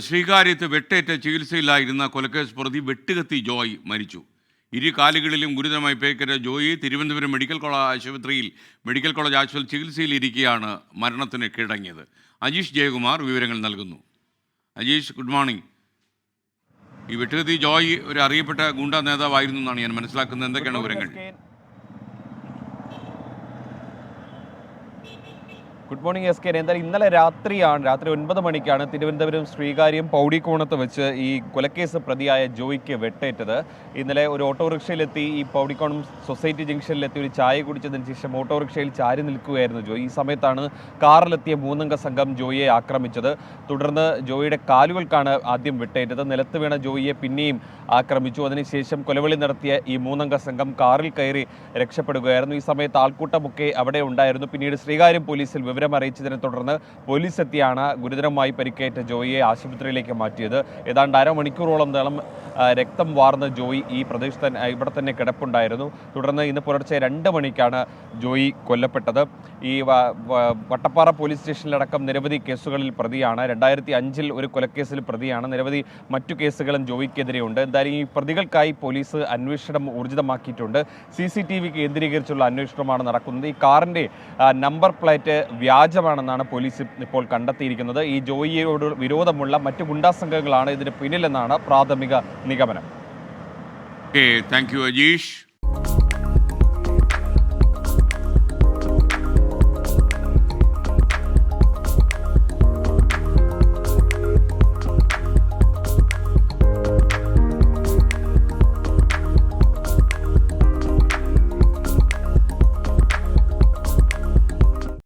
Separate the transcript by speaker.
Speaker 1: ശ്രീകാര്യത്ത് വെട്ടേറ്റ ചികിത്സയിലായിരുന്ന കൊലക്കേസ് പ്രതി വെട്ടുകത്തി ജോയ് മരിച്ചു. ഇരു കാലുകളിലും ഗുരുതരമായി പേക്കേറ്റ ജോയി തിരുവനന്തപുരം മെഡിക്കൽ കോളേജ് ആശുപത്രിയിൽ മെഡിക്കൽ കോളേജ് ആശുപത്രി ചികിത്സയിലിരിക്കെയാണ് മരണത്തിന് കിടങ്ങിയത്. അജീഷ് ജയകുമാർ വിവരങ്ങൾ നൽകുന്നു. അജീഷ് ഗുഡ് മോർണിംഗ് ഈ വെട്ടുകത്തി ജോയ് ഒരു അറിയപ്പെട്ട ഗുണ്ട നേതാവായിരുന്നു എന്നാണ് ഞാൻ മനസ്സിലാക്കുന്നത്. എന്തൊക്കെയാണ് വിവരങ്ങൾ?
Speaker 2: ഗുഡ് മോർണിംഗ് എസ് കെ എന്തായാലും ഇന്നലെ രാത്രിയാണ് രാത്രി ഒൻപത് മണിക്കാണ് തിരുവനന്തപുരം ശ്രീകാര്യം പൗടിക്കോണത്ത് വെച്ച് ഈ കൊലക്കേസ് പ്രതിയായ ജോയിക്ക് വെട്ടേറ്റത്. ഇന്നലെ ഒരു ഓട്ടോറിക്ഷയിലെത്തി ഈ പൗടിക്കോണം സൊസൈറ്റി ജംഗ്ഷനിലെത്തി ഒരു ചായ കുടിച്ചതിന് ശേഷം ഓട്ടോറിക്ഷയിൽ ചാരി നിൽക്കുകയായിരുന്നു ജോയി. ഈ സമയത്താണ് കാറിലെത്തിയ മൂന്നംഗ സംഘം ജോയിയെ ആക്രമിച്ചത്. തുടർന്ന് ജോയിയുടെ കാലുകൾക്കാണ് ആദ്യം വെട്ടേറ്റത്. നിലത്ത് വീണ ജോയിയെ പിന്നെയും ആക്രമിച്ചു. അതിനുശേഷം കൊലവിളി നടത്തിയ ഈ മൂന്നംഗ സംഘം കാറിൽ കയറി രക്ഷപ്പെടുകയായിരുന്നു. ഈ സമയത്ത് ആൾക്കൂട്ടമൊക്കെ അവിടെ ഉണ്ടായിരുന്നു. പിന്നീട് ശ്രീകാര്യം പോലീസിൽ വിവരം അറിയിച്ചതിനെ തുടർന്ന് പോലീസ് എത്തിയാണ് ഗുരുതരമായി പരിക്കേറ്റ ജോയിയെ ആശുപത്രിയിലേക്ക് മാറ്റിയത്. ഏതാണ്ട് അരമണിക്കൂറോളം നീളം രക്തം വാർന്ന ജോയി ഈ പ്രദേശത്ത് ഇവിടെ തന്നെ കിടപ്പുണ്ടായിരുന്നു. തുടർന്ന് ഇന്ന് പുലർച്ചെ രണ്ട് മണിക്കാണ് ജോയി കൊല്ലപ്പെട്ടത്. ഈ വട്ടപ്പാറ പോലീസ് സ്റ്റേഷനിലടക്കം നിരവധി കേസുകളിൽ പ്രതിയാണ്. രണ്ടായിരത്തി അഞ്ചിൽ ഒരു കൊലക്കേസിൽ പ്രതിയാണ്. നിരവധി മറ്റു കേസുകളും ജോയിക്കെതിരെയുണ്ട്. എന്തായാലും ഈ പ്രതികൾക്കായി പോലീസ് അന്വേഷണം ഊർജിതമാക്കിയിട്ടുണ്ട്. സി സി ടി വി കേന്ദ്രീകരിച്ചുള്ള അന്വേഷണമാണ് നടക്കുന്നത്. ഈ കാറിന്റെ നമ്പർ പ്ലേറ്റ് വ്യാജമാണെന്നാണ് പോലീസ് ഇപ്പോൾ കണ്ടെത്തിയിരിക്കുന്നത്. ഈ ജോയിയോട് വിരോധമുള്ള മറ്റു ഗുണ്ടാ സംഘങ്ങളാണ് ഇതിന് പിന്നിലെന്നാണ് പ്രാഥമിക നിഗമനം.
Speaker 1: Thank you Ajeesh